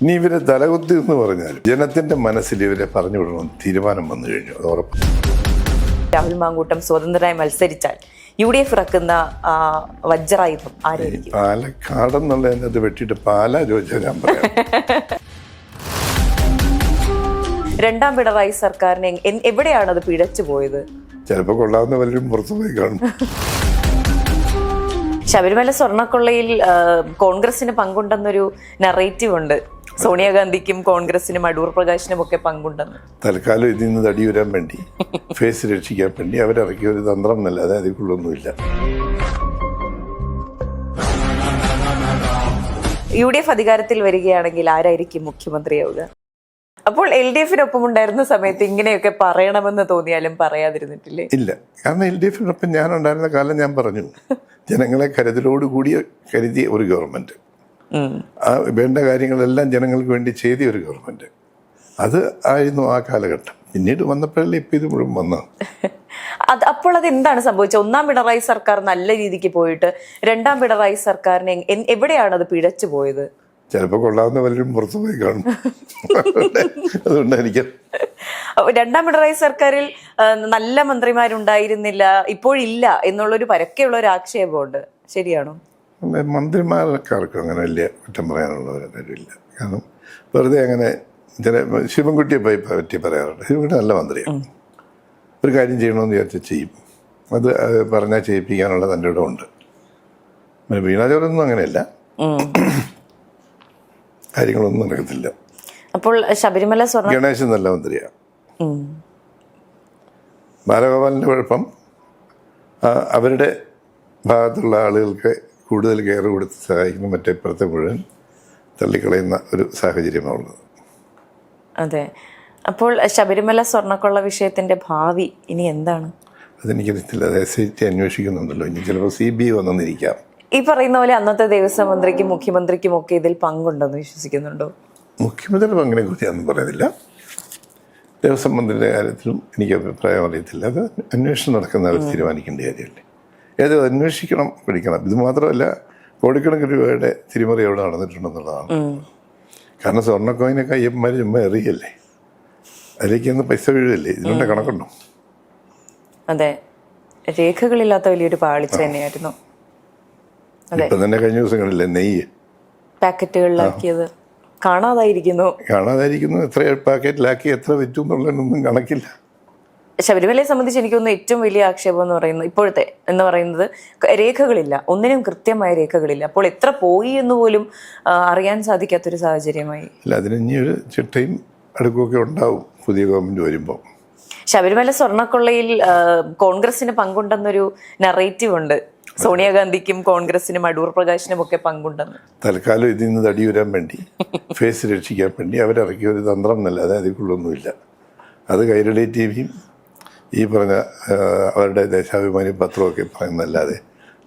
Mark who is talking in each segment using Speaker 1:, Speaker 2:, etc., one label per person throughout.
Speaker 1: ഇനി ഇവരെ തലകുത്തി എന്ന് പറഞ്ഞാൽ ജനത്തിന്റെ മനസ്സിൽ ഇവരെ പറഞ്ഞു വിടണം തീരുമാനം വന്നു കഴിഞ്ഞു അത് ഉറപ്പ്.
Speaker 2: രാഹുൽ മാങ്കൂട്ടം സ്വതന്ത്രരായി മത്സരിച്ചാൽ യു ഡി എഫ് ഇറക്കുന്ന വജ്രായുധം
Speaker 1: പാലക്കാട് വെട്ടിയിട്ട് പാല ചോദിച്ചാൽ ഞാൻ പറയാം.
Speaker 2: രണ്ടാം പിണറായി സർക്കാരിനെ എവിടെയാണ് അത് പിഴച്ചു പോയത്?
Speaker 1: ചിലപ്പോൾ കൊള്ളാവുന്ന പലരും പുറത്തു പോയി കാണും.
Speaker 2: ശബരിമല സ്വർണക്കൊള്ളയിൽ കോൺഗ്രസിന് പങ്കുണ്ടെന്നൊരു നറേറ്റീവ് ഉണ്ട്. സോണിയാഗാന്ധിക്കും കോൺഗ്രസിനും അടൂർ പ്രകാശിനും ഒക്കെ പങ്കുണ്ടെന്ന്.
Speaker 1: തൽക്കാലം ഇതിൽ നിന്ന് തടി വരാൻ വേണ്ടി ഫേസ് രക്ഷിക്കാൻ വേണ്ടി അവരിറക്കിയ ഒരു തന്ത്രം എന്നല്ലാതെ അതിക്കുള്ളൊന്നുമില്ല
Speaker 2: യു ഡി എഫ് അധികാരത്തിൽ വരികയാണെങ്കിൽ ആരായിരിക്കും മുഖ്യമന്ത്രിയാവുക? അപ്പോൾ എൽ ഡി എഫിനൊപ്പം ഉണ്ടായിരുന്ന സമയത്ത് ഇങ്ങനെയൊക്കെ പറയണമെന്ന് തോന്നിയാലും പറയാതിരുന്നിട്ടില്ലേ?
Speaker 1: ഇല്ല. കാരണം എൽ ഡി എഫിനൊപ്പം ഞാൻ ഉണ്ടായിരുന്ന കാലം ഞാൻ പറഞ്ഞു. ജനങ്ങളെ കരുതലോടുകൂടി കരുതിയ ഒരു ഗവൺമെന്റ്. വേണ്ട കാര്യങ്ങളെല്ലാം ജനങ്ങൾക്ക് വേണ്ടി ചെയ്ത ഒരു ഗവൺമെന്റ്. അത് ആയിരുന്നു ആ കാലഘട്ടം. പിന്നീട് വന്നപ്പോഴല്ലേ ഇപ്പം ഇത് മുഴുവൻ വന്നത്.
Speaker 2: അത് അപ്പോൾ അത് എന്താണ് സംഭവിച്ചത്? ഒന്നാം പിണറായി സർക്കാർ നല്ല രീതിക്ക് പോയിട്ട് രണ്ടാം പിണറായി സർക്കാരിനെ എവിടെയാണ് അത് പിഴച്ചു പോയത്?
Speaker 1: ചിലപ്പോൾ കൊള്ളാവുന്ന പലരും പുറത്തു പോയി കാണും. അതുകൊണ്ട് എനിക്ക്
Speaker 2: അപ്പൊ രണ്ടാം പിണറായി സർക്കാരിൽ ആ, നല്ല മന്ത്രിമാരുണ്ടായിരുന്നില്ല ഇപ്പോഴില്ല എന്നുള്ളൊരു പരക്കെയുള്ള ഒരു ആക്ഷേപമുണ്ട്. ശരിയാണോ?
Speaker 1: മന്ത്രിമാർക്കാർക്കും അങ്ങനെ വലിയ കുറ്റം പറയാനുള്ള ഒരു കാര്യമില്ല കാരണം വെറുതെ അങ്ങനെ ചില ശിവൻകുട്ടിയെ പോയി പറ്റി പറയാറുണ്ട്. ശിവൻകുട്ടി നല്ല മന്ത്രിയാണ്. ഒരു കാര്യം ചെയ്യണമെന്ന് വിചാരിച്ചാൽ ചെയ്യും. അത് പറഞ്ഞാൽ ചെയ്യിപ്പിക്കാനുള്ള തന്റെ ഇടം ഉണ്ട്. പിന്നെ വീണാചോറൊന്നും അങ്ങനെയല്ല. കാര്യങ്ങളൊന്നും നടക്കത്തില്ല.
Speaker 2: അപ്പോൾ ശബരിമല സ്വർണ
Speaker 1: ഗണേശൻ നല്ല മന്ത്രിയാണ്. ബാലഗോപാലിന്റെ കുഴപ്പം അവരുടെ ഭാഗത്തുള്ള ആളുകൾക്ക് കൂടുതൽ കെയർ കൊടുത്ത് സഹായിക്കുന്ന മറ്റേ ഇപ്പുറത്തെ മുഴുവൻ തള്ളിക്കളയുന്ന ഒരു സാഹചര്യമാണുള്ളത്.
Speaker 2: അതെ. അപ്പോൾ ശബരിമല സ്വർണക്കൊള്ള വിഷയത്തിന്റെ ഭാവി ഇനി എന്താണ്?
Speaker 1: അതെനിക്കറിയത്തില്ല. അത് എസ് ഐ ടി അന്വേഷിക്കുന്നുണ്ടല്ലോ. ഇനി ചിലപ്പോൾ സി ബി ഐ വന്നെന്നിരിക്കാം
Speaker 2: ഈ പറയുന്ന പോലെ അന്നത്തെ ദേവസ്വം മന്ത്രിക്കും മുഖ്യമന്ത്രിക്കും ഒക്കെ ഇതിൽ പങ്കുണ്ടെന്ന് വിശ്വസിക്കുന്നുണ്ടോ?
Speaker 1: മുഖ്യമന്ത്രിയുടെ പങ്കിനെ കുറിച്ച് ഞാൻ പറയുന്നില്ല. ദേവസ്വം മന്ത്രിയുടെ കാര്യത്തിലും എനിക്ക് അഭിപ്രായം അറിയത്തില്ല. അത് അന്വേഷണം നടക്കുന്ന അവർ തീരുമാനിക്കേണ്ട കാര്യമല്ലേ? ഏത് അന്വേഷിക്കണം പിടിക്കണം ഇത് മാത്രമല്ല കോടിക്കണക്കിന് രൂപയുടെ തിരിമറി അവിടെ നടന്നിട്ടുണ്ടെന്നുള്ളതാണ്. കാരണം സ്വർണക്കോയിനൊക്കെ അയ്യപ്പന്മാർ ചുമ്മാ എറിയല്ലേ? അതിലേക്ക് ഒന്ന് പൈസ വീഴല്ലേ? ഇതിനുള്ള കണക്കുണ്ടോ?
Speaker 2: അതെ. രേഖകളില്ലാത്ത വലിയൊരു പാളിച്ച തന്നെയായിരുന്നു.
Speaker 1: ഇപ്പം തന്നെ കഴിഞ്ഞ ദിവസങ്ങളില്ലേ നെയ്യ്?
Speaker 2: പാക്കറ്റുകളിലാക്കിയത്. കാണാതായിരിക്കുന്നു.
Speaker 1: കാണാതായിരിക്കുന്നു. എത്ര പാക്കറ്റിലാക്കി എത്ര വിറ്റു എന്നുള്ളതിനൊന്നും കണക്കില്ല.
Speaker 2: ശബരിമലയെ സംബന്ധിച്ച് എനിക്കൊന്ന് ഏറ്റവും വലിയ ആക്ഷേപം എന്ന് പറയുന്നത് ഇപ്പോഴത്തെ എന്ന് പറയുന്നത് രേഖകളില്ല. ഒന്നിനും കൃത്യമായ രേഖകളില്ല. അപ്പോൾ എത്ര പോയി എന്ന് പോലും അറിയാൻ സാധിക്കാത്തൊരു സാഹചര്യമായി.
Speaker 1: അല്ല അതിന് ഇനി ഒരു ചിട്ടയും അടുക്കുമൊക്കെ ഉണ്ടാവും പുതിയ ഗവൺമെന്റ് വരുമ്പോൾ
Speaker 2: ശബരിമല സ്വർണക്കൊള്ളയിൽ ആ, കോൺഗ്രസിന് പങ്കുണ്ടെന്നൊരു നറേറ്റീവ് ഉണ്ട്. സോണിയാഗാന്ധിക്കും കോൺഗ്രസിനും അടൂർ പ്രകാശിനും ഒക്കെ പങ്കുണ്ടെന്ന്.
Speaker 1: തൽക്കാലം ഇതിൽ നിന്ന് തടിയുരാൻ വേണ്ടി ഫേസ് രക്ഷിക്കാൻ വേണ്ടി അവരിറക്കിയ ഒരു തന്ത്രം എന്നല്ലാതെ അതിൽക്കുള്ളൊന്നുമില്ല അത് കൈരളി ടി വിയും ഈ പറഞ്ഞ അവരുടെ ദേശാഭിമാനി പത്രമൊക്കെ പറയുന്നതല്ലാതെ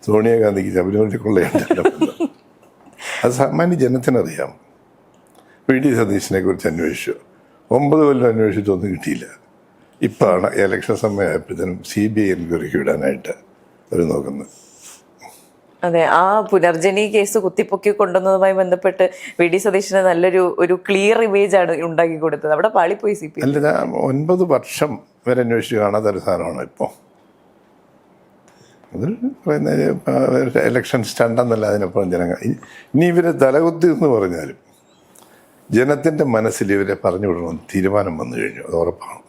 Speaker 1: സോണിയാഗാന്ധിക്ക് ശബരിമല കൊള്ളയുണ്ടല്ലോ അത് സാമാന്യ ജനത്തിനറിയാം. വി ഡി സതീശനെ കുറിച്ച് അന്വേഷിച്ചു. ഒമ്പത് കൊല്ലം അന്വേഷിച്ചൊന്നും കിട്ടിയില്ല. ഇപ്പോഴാണ് ഇലക്ഷൻ സമയമായപ്പോഴത്തേനും സി ബി ഐ എൻക്വയറിക്ക് വിടാനായിട്ട് അവർ നോക്കുന്നത്.
Speaker 2: അതെ ആ പുനർജനി കേസ് കുത്തിപ്പൊക്കി കൊണ്ടുവന്നതുമായി ബന്ധപ്പെട്ട് വി ഡി സതീശന് നല്ലൊരു ഒരു ക്ലിയർ ഇമേജ് ആണ് ഉണ്ടാക്കി കൊടുത്തത്. അവിടെ പാളിപ്പോയി സി പി
Speaker 1: അല്ല ഒൻപത് വർഷം വരെ അന്വേഷിച്ച് കാണാത്ത ഒരു സാധനമാണ് ഇപ്പോൾ അതിൽ പറയുന്ന ഇലക്ഷൻ സ്റ്റണ്ടെന്നല്ല അതിനപ്പുറം ജനങ്ങൾ. ഇനി ഇവരെ തലകുത്തി എന്ന് പറഞ്ഞാലും ജനത്തിന്റെ മനസ്സിൽ ഇവരെ പറഞ്ഞു വിടണമെന്ന് തീരുമാനം വന്നു കഴിഞ്ഞു അത് ഉറപ്പാണ്.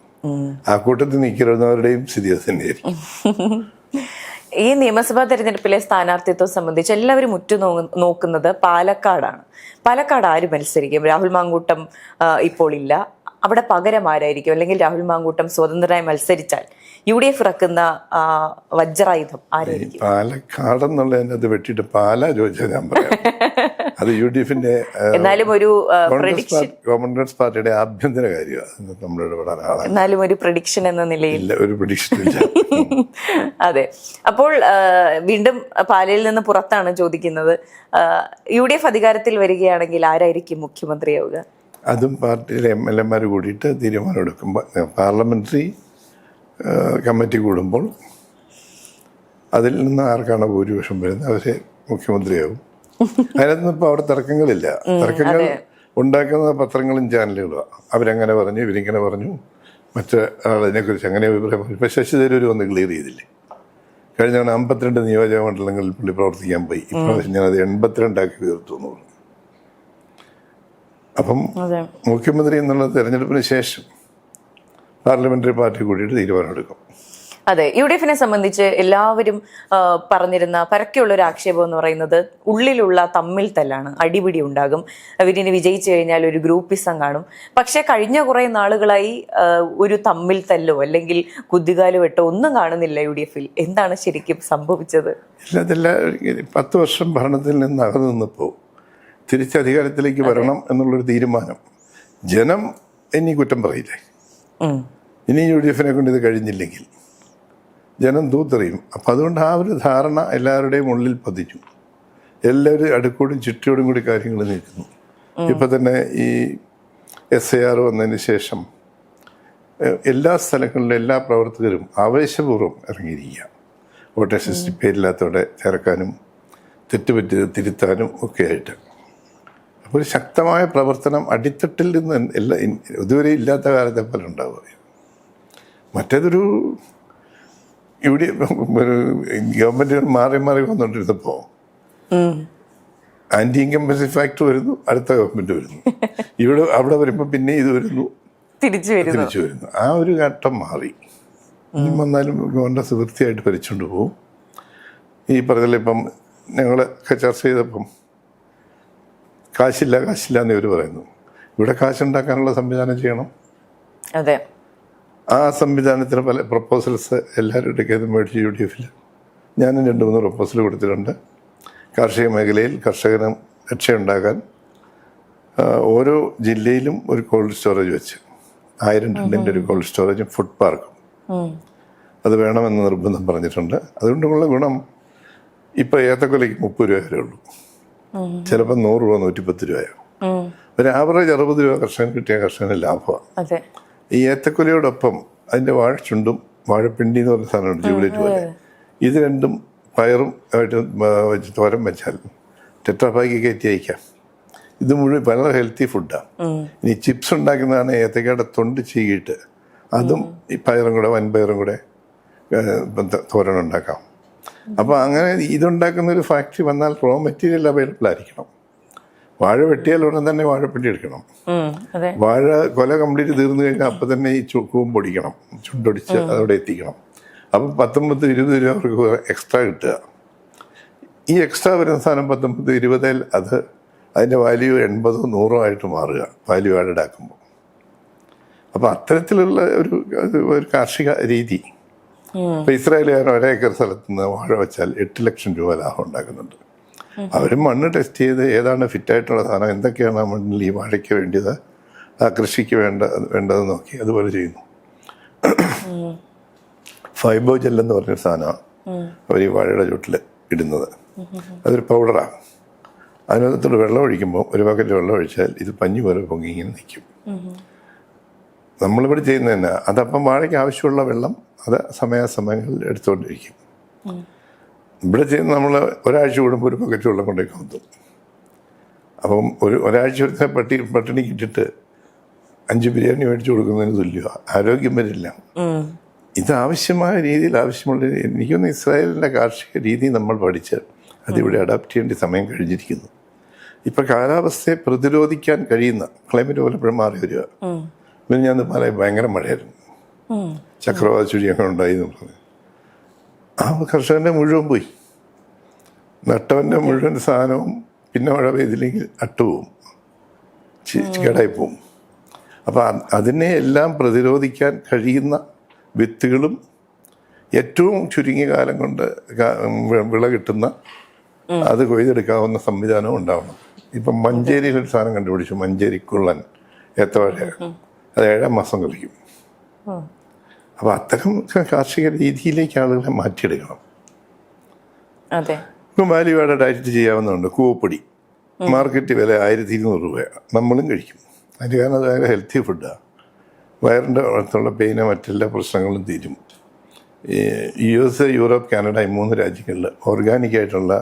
Speaker 1: ആ കൂട്ടത്തിൽ നിൽക്കുന്നവരുടെയും സ്ഥിതി അത് തന്നെയായിരിക്കും.
Speaker 2: ഈ നിയമസഭാ തെരഞ്ഞെടുപ്പിലെ സ്ഥാനാർത്ഥിത്വം സംബന്ധിച്ച് എല്ലാവരും ഉറ്റു നോക്കുന്നത് പാലക്കാടാണ്. പാലക്കാട് ആര് മത്സരിക്കും? രാഹുൽ മാങ്കൂട്ടം ഇപ്പോൾ ഇല്ല. അവിടെ പകരം ആരായിരിക്കും? അല്ലെങ്കിൽ രാഹുൽ മാങ്കൂട്ടം സ്വതന്ത്രമായി മത്സരിച്ചാൽ യു ഡി എഫ് ഇറക്കുന്ന വജ്രായുധം ആരായിരിക്കും?
Speaker 1: പാലക്കാട് എന്നുള്ളതിനത് വെട്ടിയിട്ട് പാല ചോദിച്ചാൽ ഞാൻ പറയാം. അത് യു ഡി എഫിന്റെ
Speaker 2: എന്നാലും ഒരു ആ,
Speaker 1: കോൺഗ്രസ് പാർട്ടിയുടെ ആഭ്യന്തര കാര്യമാണ് നമ്മൾ ഇടപെടാൻ
Speaker 2: എന്നാലും ഒരു പ്രഡിക്ഷൻ എന്ന നിലയിൽ.
Speaker 1: ഒരു പ്രഡിക്ഷൻ ഇല്ല.
Speaker 2: അതെ. അപ്പോൾ വീണ്ടും പാലയിൽ നിന്ന് പുറത്താണ് ചോദിക്കുന്നത്. യു ഡി എഫ് അധികാരത്തിൽ വരികയാണെങ്കിൽ ആരായിരിക്കും മുഖ്യമന്ത്രിയാവുക?
Speaker 1: അതും പാർട്ടിയിലെ എം എൽ എമാർ കൂടിയിട്ട് തീരുമാനമെടുക്കും പാർലമെന്ററി കമ്മിറ്റി കൂടുമ്പോൾ അതിൽ നിന്ന് ആർക്കാണ് ഭൂരിപക്ഷം വരുന്നത്? അവരെ മുഖ്യമന്ത്രിയാവും. അതിനകത്തൊന്നും ഇപ്പോൾ അവിടെ തർക്കങ്ങളില്ല. തർക്കങ്ങൾ ഉണ്ടാക്കുന്ന പത്രങ്ങളും ചാനലുകളുമാണ് അവരങ്ങനെ പറഞ്ഞു ഇവരിങ്ങനെ പറഞ്ഞു. മറ്റേ ആളതിനെക്കുറിച്ച് അങ്ങനെ അഭിപ്രായം പറഞ്ഞു. ഇപ്പം ശശി തരൂർ വന്ന് ക്ലിയർ ചെയ്തില്ലേ? കഴിഞ്ഞ തവണ അമ്പത്തിരണ്ട് നിയോജക മണ്ഡലങ്ങളിൽ പുള്ളി പ്രവർത്തിക്കാൻ പോയി. ഇപ്രാവശ്യം ഞാനത് എൺപത്തിരണ്ടാക്കി ഉയർത്തു എന്ന് പറഞ്ഞു. അപ്പം മുഖ്യമന്ത്രി എന്നുള്ള തെരഞ്ഞെടുപ്പിന് ശേഷം പാർലമെന്ററി പാർട്ടി കൂടിയിട്ട് തീരുമാനമെടുക്കും.
Speaker 2: അതെ യു ഡി എഫിനെ സംബന്ധിച്ച് എല്ലാവരും പറഞ്ഞിരുന്ന പരക്കെയുള്ള ഒരു ആക്ഷേപം എന്ന് പറയുന്നത് ഉള്ളിലുള്ള തമ്മിൽ തല്ലാണ് അടിപിടി ഉണ്ടാകും. അവരിനി വിജയിച്ചു കഴിഞ്ഞാൽ ഒരു ഗ്രൂപ്പിസം കാണും. പക്ഷെ കഴിഞ്ഞ കുറെ നാളുകളായി ഒരു തമ്മിൽ തല്ലോ അല്ലെങ്കിൽ കുതികാൽ വെട്ടോ ഒന്നും കാണുന്നില്ല യു ഡി എഫിൽ എന്താണ് ശരിക്കും സംഭവിച്ചത്?
Speaker 1: പത്ത് വർഷം ഭരണത്തിൽ നിന്ന് അകന്നു നിന്നപ്പോൾ തിരിച്ചധികാരത്തിലേക്ക് വരണം എന്നുള്ളൊരു തീരുമാനം. ജനം ഇനി കുറ്റം പറയില്ലേ? ഇനി യു ഡി എഫിനെ കൊണ്ട് ഇത് കഴിഞ്ഞില്ലെങ്കിൽ. ജനം തൂത്തെറിയും. അപ്പം അതുകൊണ്ട് ആ ഒരു ധാരണ എല്ലാവരുടെയും ഉള്ളിൽ പതിച്ചു എല്ലാവരും അടുക്കോടും ചുറ്റിയോടും കൂടി കാര്യങ്ങൾ നീക്കുന്നു. ഇപ്പം തന്നെ ഈ എസ് ഐ ആർ വന്നതിന് ശേഷം എല്ലാ സ്ഥലങ്ങളിലും എല്ലാ പ്രവർത്തകരും ആവേശപൂർവം ഇറങ്ങിയിരിക്കുക. വോട്ടേഴ്സ് ലിസ്റ്റിൽ പേരില്ലാത്തവരെ ചേർക്കാനും തെറ്റുപറ്റിയത് തിരുത്താനും ഒക്കെ ആയിട്ട്. അപ്പോൾ ഒരു ശക്തമായ പ്രവർത്തനം അടിത്തട്ടിൽ നിന്ന് എല്ലാ ഇതുവരെ ഇല്ലാത്ത കാലത്തെ പോലെ ഉണ്ടാവുക മറ്റേതൊരു ഇവിടെ ഗവൺമെന്റ് മാറി മാറി വന്നുകൊണ്ടിരുന്നപ്പോൾ. ആന്റി ഇൻകംബൻസി ഫാക്ടർ വരുന്നു അടുത്ത ഗവൺമെന്റ് വരുന്നു. ഇവിടെ അവിടെ വരുമ്പോൾ പിന്നെ ഇത് വരുന്നു
Speaker 2: തിരിച്ചു വരുന്നു.
Speaker 1: തിരിച്ചു വരുന്നു. ആ ഒരു ഘട്ടം മാറി. ഇനി വന്നാലും കോൺഗ്രസ് വൃത്തിയായിട്ട് ഭരിച്ചുകൊണ്ട് പോകും ഈ പറഞ്ഞില്ല ഇപ്പം ഞങ്ങളൊക്കെ ചർച്ച ചെയ്തപ്പം കാശില്ല കാശില്ല എന്ന് ഇവർ പറയുന്നു. ഇവിടെ കാശുണ്ടാക്കാനുള്ള സംവിധാനം ചെയ്യണം.
Speaker 2: അതെ.
Speaker 1: ആ സംവിധാനത്തിന് പല പ്രപ്പോസൽസ് എല്ലാവരും എടുക്കുന്നത് മേടിച്ച് യു ഡി എഫിൽ ഞാനും രണ്ട് മൂന്ന് പ്രപ്പോസൽ കൊടുത്തിട്ടുണ്ട്. കാർഷിക മേഖലയിൽ കർഷകന് രക്ഷയുണ്ടാകാൻ ഓരോ ജില്ലയിലും ഒരു കോൾഡ് സ്റ്റോറേജ് വെച്ച്. ആയിരം ടണ്ണിന്റെ ഒരു കോൾഡ് സ്റ്റോറേജും ഫുഡ് പാർക്കും അത് വേണമെന്ന് നിർബന്ധം പറഞ്ഞിട്ടുണ്ട്. അതുകൊണ്ടുള്ള ഗുണം ഇപ്പോൾ ഏത്തക്കൊലയ്ക്ക് മുപ്പത് രൂപ വരെ ഉള്ളൂ. ചിലപ്പോൾ നൂറ് രൂപ നൂറ്റിപ്പത്ത് രൂപയോ. ഒരു ആവറേജ് അറുപത് രൂപ കർഷകൻ കിട്ടിയ കർഷകന് ലാഭമാണ്. ഈ ഏത്തക്കൊലയോടൊപ്പം അതിന്റെ വാഴച്ചുണ്ടും വാഴപ്പിണ്ടി എന്ന് പറഞ്ഞ സാധനമുണ്ട് ജൂബിലേറ്റ് പോലെ. ഇത് രണ്ടും പയറും ആയിട്ട് വെച്ച് തോരൻ വെച്ചാൽ ടെട്രാപ്പാക്കി കയറ്റി അയക്കാം. ഇത് മുഴുവൻ വളരെ ഹെൽത്തി ഫുഡാണ് ഇനി ചിപ്സ് ഉണ്ടാക്കുന്നതാണ് ഏത്തക്കയുടെ തൊണ്ട് ചീകിയിട്ട് അതും ഈ പയറും കൂടെ വൻപയറും കൂടെ തോരൻ ഉണ്ടാക്കാം. അപ്പോൾ അങ്ങനെ ഇതുണ്ടാക്കുന്ന ഒരു ഫാക്ടറി വന്നാൽ റോ മെറ്റീരിയൽ അവൈലബിൾ ആയിരിക്കണം. വാഴ വെട്ടിയാൽ ഉടൻ തന്നെ വാഴപ്പെട്ടി എടുക്കണം. വാഴ കൊല കംപ്ലീറ്റ് തീർന്നു കഴിഞ്ഞാൽ അപ്പം തന്നെ ഈ ചുക്കും പൊടിക്കണം. ചുണ്ടൊടിച്ച് അതവിടെ എത്തിക്കണം. അപ്പം പത്തൊമ്പത് ഇരുപത് രൂപ അവർക്ക് എക്സ്ട്രാ കിട്ടുക. ഈ എക്സ്ട്രാ വരുന്ന സാധനം പത്തൊമ്പത് ഇരുപതിൽ അത് അതിന്റെ വാല്യൂ എൺപതോ നൂറോ ആയിട്ട് മാറുക വാല്യൂ ആഡഡ് ആക്കുമ്പോൾ. അപ്പോൾ അത്തരത്തിലുള്ള ഒരു ഒരു- കാർഷിക രീതി. ഇപ്പം ഇസ്രായേലുകാരൻ ഒരേക്കർ സ്ഥലത്ത് നിന്ന് വാഴ വെച്ചാൽ എട്ട് ലക്ഷം രൂപ ലാഭം ഉണ്ടാക്കുന്നുണ്ട്. അവർ മണ്ണ് ടെസ്റ്റ് ചെയ്ത് ഏതാണ് ഫിറ്റായിട്ടുള്ള സാധനം എന്തൊക്കെയാണ് മണ്ണിൽ ഈ വാഴയ്ക്ക് വേണ്ടത് ആ കൃഷിക്ക് വേണ്ട വേണ്ടത് നോക്കി അതുപോലെ ചെയ്യുന്നു. ഫൈബോ ജെൽ എന്ന് പറഞ്ഞൊരു സാധനമാണ് അവർ ഈ വാഴയുടെ ചുട്ടിൽ ഇടുന്നത്. അതൊരു പൗഡറാണ് അതിനകത്തോട് വെള്ളം ഒഴിക്കുമ്പോൾ ഒരു പാക്കറ്റ് വെള്ളം ഒഴിച്ചാൽ ഇത് പഞ്ഞു പോലെ പൊങ്ങി ഇങ്ങനെ നിൽക്കും. നമ്മളിവിടെ ചെയ്യുന്നത് തന്നെ അതപ്പം വാഴയ്ക്ക് ആവശ്യമുള്ള വെള്ളം അത് സമയാസമയങ്ങളിൽ എടുത്തുകൊണ്ടിരിക്കും. ഇവിടെ ചെയ്യുന്ന നമ്മൾ ഒരാഴ്ച കൂടുമ്പോൾ ഒരു പക്കറ്റ് വെള്ളം കൊണ്ടേ കമത്തും. അപ്പം ഒരു ഒരാഴ്ച ഒരുത്ത പട്ടി പട്ടിണി കിട്ടിയിട്ട് അഞ്ച് ബിരിയാണി മേടിച്ചു കൊടുക്കുന്നതിന് തുല്യമാണ് ആരോഗ്യം വരില്ല. ഇത് ആവശ്യമായ രീതിയിൽ ആവശ്യമുള്ള എനിക്കൊന്ന് ഇസ്രായേലിന്റെ കാർഷിക രീതി നമ്മൾ പഠിച്ച് അതിവിടെ അഡാപ്റ്റ് ചെയ്യേണ്ട സമയം കഴിഞ്ഞിരിക്കുന്നു. ഇപ്പം കാലാവസ്ഥയെ പ്രതിരോധിക്കാൻ കഴിയുന്ന ക്ലൈമറ്റ് പലപ്പോഴും മാറി വരിക. പിന്നെ ഞാൻ മല ഭയങ്കര മഴയായിരുന്നു. ചക്രവാത ചുഴിയൊക്കെ ഉണ്ടായി എന്ന് പറഞ്ഞു. ആ കർഷകന്റെ മുഴുവൻ പോയി. നട്ടവന്റെ മുഴുവൻ സാധനവും പിന്നെ മഴ പെയ്തില്ലെങ്കിൽ അട്ടുപോവും ചി- കേടായി പോവും. അപ്പോൾ അതിനെ എല്ലാം പ്രതിരോധിക്കാൻ കഴിയുന്ന വിത്തുകളും ഏറ്റവും ചുരുങ്ങിയ കാലം കൊണ്ട് വിള കിട്ടുന്ന അത് കൊയ്തെടുക്കാവുന്ന സംവിധാനവും ഉണ്ടാവണം. ഇപ്പം മഞ്ചേരിയിൽ ഒരു സാധനം കണ്ടുപിടിച്ചു. മഞ്ചേരി കുള്ളൻ ഏത്തവാഴ അത് ഏഴാം മാസം കളിക്കും. അപ്പോൾ അത്തരം കാർഷിക രീതിയിലേക്ക് ആളുകളെ മാറ്റിയെടുക്കണം.
Speaker 2: അതെ.
Speaker 1: ഇപ്പം വാല്യൂ ആഡഡ് ആയിട്ട് ചെയ്യാവുന്നതുണ്ട് കൂവപ്പൊടി. മാർക്കറ്റ് വില ആയിരത്തി ഇരുന്നൂറ് രൂപയാണ് നമ്മളും കഴിക്കും. അതിന് കാരണം അത് ഭയങ്കര ഹെൽത്തി ഫുഡാണ് വയറിന്റെ അടുത്തുള്ള പെയിനോ മറ്റെല്ലാ പ്രശ്നങ്ങളും തീരും. യു എസ് യൂറോപ്പ് കാനഡ ഈ മൂന്ന് രാജ്യങ്ങളിൽ ഓർഗാനിക് ആയിട്ടുള്ള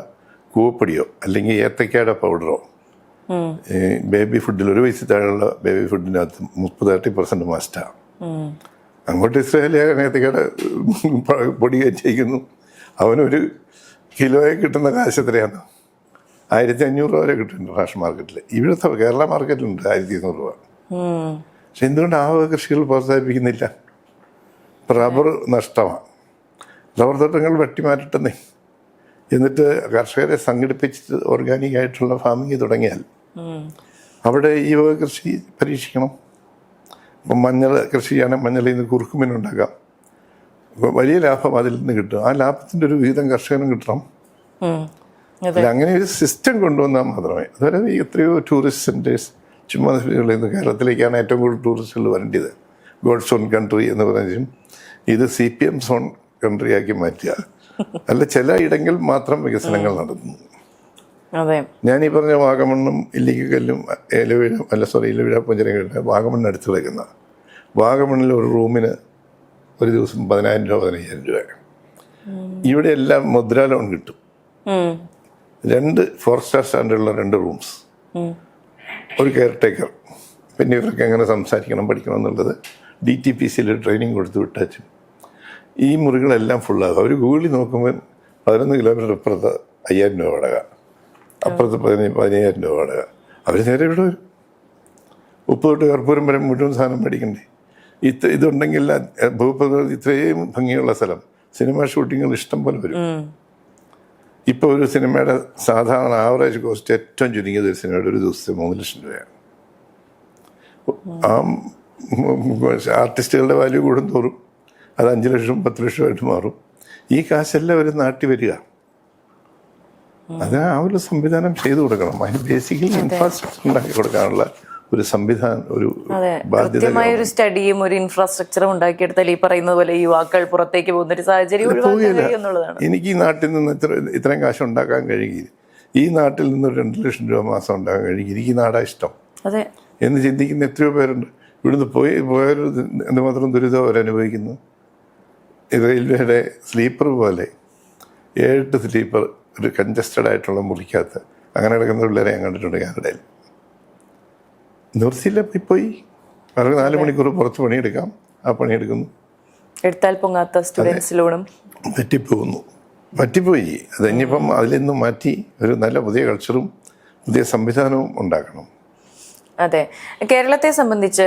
Speaker 1: കൂവപ്പൊടിയോ അല്ലെങ്കിൽ ഏത്തക്കയുടെ പൗഡറോ ബേബി ഫുഡിൽ ഒരു വയസ്സിൽ താഴെയുള്ള ബേബി ഫുഡിനകത്ത് മുപ്പത് തേർട്ടി പെർസെന്റ് മസ്റ്റാണ്. അങ്ങോട്ട് ഇസ്രായേലി നേരത്തേക്കടെ പൊടി കയറ്റിയിരിക്കുന്നു അവനൊരു കിലോയെ കിട്ടുന്ന കാശ് എത്രയാണ് ആയിരത്തി അഞ്ഞൂറ് രൂപ വരെ കിട്ടുന്നുണ്ട് റേഷൻ മാർക്കറ്റിൽ ഇവിടുത്തെ കേരള മാർക്കറ്റിലുണ്ട് ആയിരത്തി ഇരുന്നൂറ് രൂപ. പക്ഷെ എന്തുകൊണ്ട് ആ കൃഷികൾ പ്രോത്സാഹിപ്പിക്കുന്നില്ല? റബ്ബർ നഷ്ടമാണ്. റബ്ബർ തോട്ടങ്ങൾ വെട്ടിമാറ്റട്ടെന്നേ. എന്നിട്ട് കർഷകരെ സംഘടിപ്പിച്ചിട്ട് ഓർഗാനിക് ആയിട്ടുള്ള ഫാമിങ് തുടങ്ങിയാൽ. അവിടെ ഈ വക കൃഷി പരീക്ഷിക്കണം. ഇപ്പം മഞ്ഞൾ കൃഷി ചെയ്യാനും മഞ്ഞളിൽ നിന്ന് കുറുക്കുമീൻ ഉണ്ടാക്കാം. അപ്പോൾ വലിയ ലാഭം അതിൽ നിന്ന് കിട്ടും. ആ ലാഭത്തിന്റെ ഒരു വിഹിതം കർഷകനും കിട്ടണം. അങ്ങനെ ഒരു സിസ്റ്റം കൊണ്ടുവന്നാൽ മാത്രമേ അതുവരെ ഈ എത്രയോ ടൂറിസ്റ്റ് സെന്റേഴ്സ് ചുമ്മാ നിന്ന് കേരളത്തിലേക്കാണ് ഏറ്റവും കൂടുതൽ ടൂറിസ്റ്റുകൾ വരേണ്ടത്. ഗോഡ് സോൺ കൺട്രി എന്ന് പറഞ്ഞും ഇത് C P M zone country ആക്കി മാറ്റുക. അല്ല ചില ഇടങ്ങളിൽ മാത്രം വികസനങ്ങൾ നടത്തുന്നു. ഞാൻ ഈ പറഞ്ഞ വാഗമണ്ണും ഇല്ലിക്കല്ലും ഏലവീഴ അല്ല സോറി ഇലവീഴ പുഞ്ചരകളുടെ വാഗമണ്ണ് അടുത്ത് കിടക്കുന്ന വാഗമണ്ണിൽ ഒരു റൂമിന് ഒരു ദിവസം പതിനായിരം രൂപ പതിനയ്യായിരം രൂപ. ഇവിടെ എല്ലാം മുദ്രാ ലോൺ കിട്ടും. രണ്ട് ഫോർ സ്റ്റാർ സ്റ്റാൻഡേർഡുള്ള രണ്ട് റൂംസ് ഒരു കെയർ ടേക്കർ പിന്നെ ഇവർക്ക് എങ്ങനെ സംസാരിക്കണം പഠിക്കണം എന്നുള്ളത് ഡി ടി പി സിയിൽ ട്രെയിനിങ് കൊടുത്ത് വിട്ടാച്ചും. ഈ മുറികളെല്ലാം ഫുള്ളാകും അവർ ഗൂഗിളിൽ നോക്കുമ്പോൾ പതിനൊന്ന് കിലോമീറ്റർ അപ്പുറത്ത് അയ്യായിരം രൂപ വാടക. അപ്പുറത്ത് പതിനഞ്ച് പതിനയ്യായിരം രൂപ വാടക. അവർ നേരെ ഇവിടെ വരും. ഉപ്പ് തൊട്ട് കർപ്പൂരം വരെ മുഴുവൻ സാധനം മേടിക്കണ്ടേ? ഇത്ര ഇതുണ്ടെങ്കിൽ ഭൂപ്രകൃതി ഇത്രയും ഭംഗിയുള്ള സ്ഥലം. സിനിമ ഷൂട്ടിങ്ങുകൾ ഇഷ്ടം പോലെ വരും. ഇപ്പോൾ ഒരു സിനിമയുടെ സാധാരണ ആവറേജ് കോസ്റ്റ് ഏറ്റവും ചുരുങ്ങിയത് ഒരു സിനിമയുടെ ഒരു ദിവസത്തെ മൂന്ന് ലക്ഷം രൂപയാണ്. ആ ആർട്ടിസ്റ്റുകളുടെ വാല്യൂ കൂടും തോറും അത് അഞ്ച് ലക്ഷം പത്ത് ലക്ഷമായിട്ട് മാറും. ഈ കാശെല്ലാം അവർ നാട്ടി വരിക. അത് ആ ഒരു സംവിധാനം ചെയ്തു കൊടുക്കണം. അതിന് ബേസിക്കലി ഇൻഫ്രാസ്ട്രക്ചർ ഉണ്ടാക്കി കൊടുക്കാനുള്ള ഒരു സംവിധാനം ഒരു
Speaker 2: കൃത്യമായ ഒരു സ്റ്റഡിയും ഒരു ഇൻഫ്രാസ്ട്രക്ചറും ഉണ്ടാക്കിയെടുത്താൽ ഈ പറയുന്നത് പോലെ യുവാക്കൾ പുറത്തേക്ക് പോകുന്ന ഒരു സാഹചര്യം. കഴിയും
Speaker 1: എനിക്ക് ഈ നാട്ടിൽ നിന്ന് ഇത്ര ഇത്രയും കാശ് ഉണ്ടാക്കാൻ കഴിയുകയും ഈ നാട്ടിൽ നിന്ന് ഒരു രണ്ട് ലക്ഷം രൂപ മാസം ഉണ്ടാക്കാൻ കഴിയും എനിക്ക് നാടാ ഇഷ്ടം.
Speaker 2: അതെ.
Speaker 1: എന്ന് ചിന്തിക്കുന്ന എത്രയോ പേരുണ്ട്. ഇവിടുന്ന് പോയി പോയൊരു എന്തുമാത്രം ദുരിതം അവരനുഭവിക്കുന്നു. റെയിൽവേയുടെ സ്ലീപ്പർ പോലെ ഏഴെട്ട് സ്ലീപ്പർ ഒരു കൺജസ്റ്റഡ് ആയിട്ടുള്ള മുറിക്കകത്ത്. അങ്ങനെ കിടക്കുന്ന പിള്ളേരെ ഞാൻ കണ്ടിട്ടുണ്ട് കാനഡയിൽ. നിർത്തിയില്ല പോയി പോയി. അവർക്ക് നാല് മണിക്കൂർ പുറത്ത് പണിയെടുക്കാം. ആ പണിയെടുക്കുന്നു.
Speaker 2: എടുത്താൽ പൊങ്ങാത്ത സ്റ്റുഡൻസ് ലോണും
Speaker 1: പറ്റിപ്പോകുന്നു പറ്റിപ്പോയി. അത് ഇനിയിപ്പം അതിൽ നിന്ന് മാറ്റി ഒരു നല്ല പുതിയ കൾച്ചറും പുതിയ സംവിധാനവും ഉണ്ടാക്കണം.
Speaker 2: അതെ. കേരളത്തെ സംബന്ധിച്ച്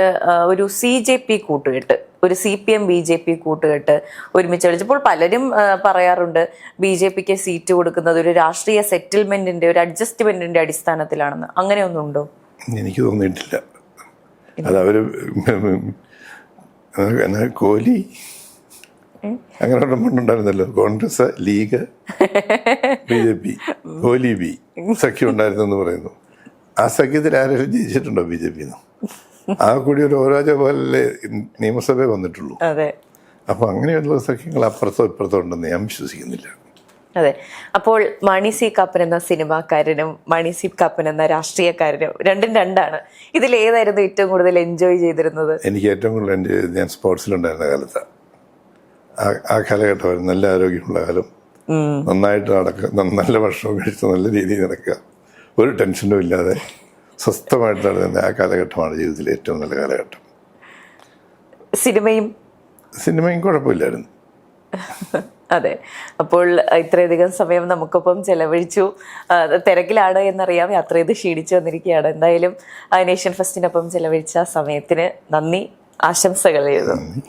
Speaker 2: ഒരു സി ജെ പി കൂട്ടുകെട്ട് ഒരു C P M B J P കൂട്ടുകെട്ട് ഒരുമിച്ച് കളിച്ചപ്പോൾ പലരും പറയാറുണ്ട് ബി ജെ പിക്ക് സീറ്റ് കൊടുക്കുന്നത് ഒരു രാഷ്ട്രീയ സെറ്റിൽമെന്റിന്റെ ഒരു അഡ്ജസ്റ്റ്മെന്റിന്റെ അടിസ്ഥാനത്തിലാണെന്ന്. അങ്ങനെയൊന്നും ഉണ്ടോ?
Speaker 1: എനിക്ക് തോന്നിയിട്ടില്ല. അത് അവർ കോഹ്ലി അങ്ങനെ ഒരു മണ്ണുണ്ടായിരുന്നല്ലോ Congress league B J P Kohli ബി സഖ്യം ഉണ്ടായിരുന്നെന്ന് പറയുന്നു. ആ സഖ്യത്തിൽ ആരെങ്കിലും ജയിച്ചിട്ടുണ്ടോ ബി ജെ പി ആ കൂടി ഒരു ഓരോ പോലെ നിയമസഭയിൽ വന്നിട്ടുള്ളൂ.
Speaker 2: അതെ.
Speaker 1: അപ്പൊ അങ്ങനെയുള്ള സഖ്യങ്ങൾ അപ്പുറത്തോ ഇപ്പുറത്തോ ഉണ്ടെന്ന് ഞാൻ വിശ്വസിക്കുന്നില്ല.
Speaker 2: അതെ. അപ്പോൾ മണി സി കാപ്പൻ എന്ന സിനിമാക്കാരനും മണി സി കാപ്പൻ എന്ന രാഷ്ട്രീയക്കാരനും രണ്ടും രണ്ടാണ്. ഇതിൽ ഏതായിരുന്നു ഏറ്റവും കൂടുതൽ എൻജോയ് ചെയ്തിരുന്നത്?
Speaker 1: എനിക്ക് ഏറ്റവും കൂടുതൽ എൻജോയ് ചെയ്ത് ഞാൻ സ്പോർട്സിലുണ്ടായിരുന്ന കാലത്ത്. ആ ആ കാലഘട്ടമായിരുന്നു നല്ല ആരോഗ്യമുള്ള കാലം. നന്നായിട്ട് നടക്കുക നല്ല ഭക്ഷണം കഴിച്ച് നല്ല രീതിയിൽ നടക്കുക ഒരു ടെൻഷനും ഇല്ലാതെ സ്വസ്ഥമായിട്ട് നടന്നിരുന്ന ആ കാലഘട്ടമാണ് ജീവിതത്തിലെ ഏറ്റവും നല്ല കാലഘട്ടം.
Speaker 2: സിനിമയും?
Speaker 1: സിനിമയും കുഴപ്പമില്ലായിരുന്നു.
Speaker 2: അതെ. അപ്പോൾ ഇത്രയധികം സമയം നമുക്കൊപ്പം ചെലവഴിച്ചു. തിരക്കിലാണ് എന്നറിയാം. യാത്ര ചെയ്ത് ക്ഷീണിച്ചു വന്നിരിക്കുകയാണ്. എന്തായാലും ആ, നേഷ്യൻ ഫെസ്റ്റിനൊപ്പം ചെലവഴിച്ച സമയത്തിന് നന്ദി. ആശംസകൾ എഴുതുന്നു